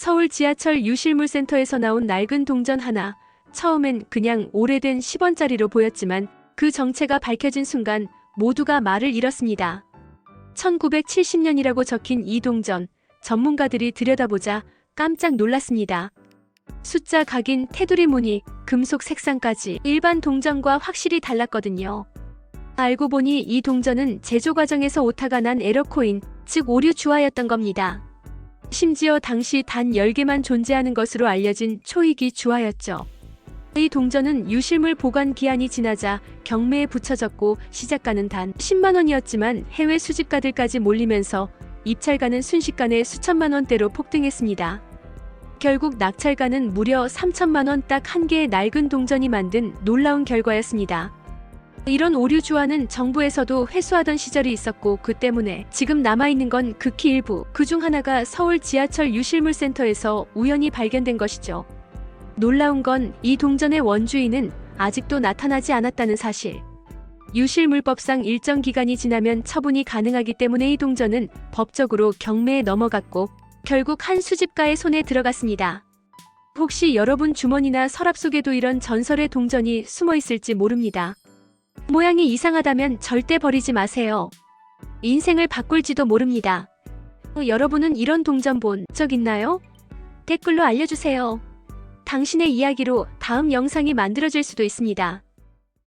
서울 지하철 유실물센터에서 나온 낡은 동전 하나. 처음엔 그냥 오래된 10원짜리로 보였지만 그 정체가 밝혀진 순간 모두가 말을 잃었습니다. 1970년이라고 적힌 이 동전. 전문가들이 들여다보자 깜짝 놀랐습니다. 숫자 각인 테두리 무늬, 금속 색상까지 일반 동전과 확실히 달랐거든요. 알고 보니 이 동전은 제조 과정에서 오타가 난 에러코인, 즉 오류 주화였던 겁니다. 심지어 당시 단 10개만 존재하는 것으로 알려진 초이기 주화였죠. 이 동전은 유실물 보관 기한이 지나자 경매에 붙여졌고 시작가는 단 10만 원이었지만 해외 수집가들까지 몰리면서 입찰가는 순식간에 수천만 원대로 폭등했습니다. 결국 낙찰가는 무려 3천만 원 딱 한 개의 낡은 동전이 만든 놀라운 결과였습니다. 이런 오류 주화는 정부에서도 회수하던 시절이 있었고 그 때문에 지금 남아있는 건 극히 일부 그중 하나가 서울 지하철 유실물센터에서 우연히 발견된 것이죠. 놀라운 건 이 동전의 원주인은 아직도 나타나지 않았다는 사실. 유실물법상 일정 기간이 지나면 처분이 가능하기 때문에 이 동전은 법적으로 경매에 넘어갔고 결국 한 수집가의 손에 들어갔습니다. 혹시 여러분 주머니나 서랍 속에도 이런 전설의 동전이 숨어 있을지 모릅니다. 모양이 이상하다면 절대 버리지 마세요. 인생을 바꿀지도 모릅니다. 어, 여러분은 이런 동전 본 적 있나요? 댓글로 알려주세요. 당신의 이야기로 다음 영상이 만들어질 수도 있습니다.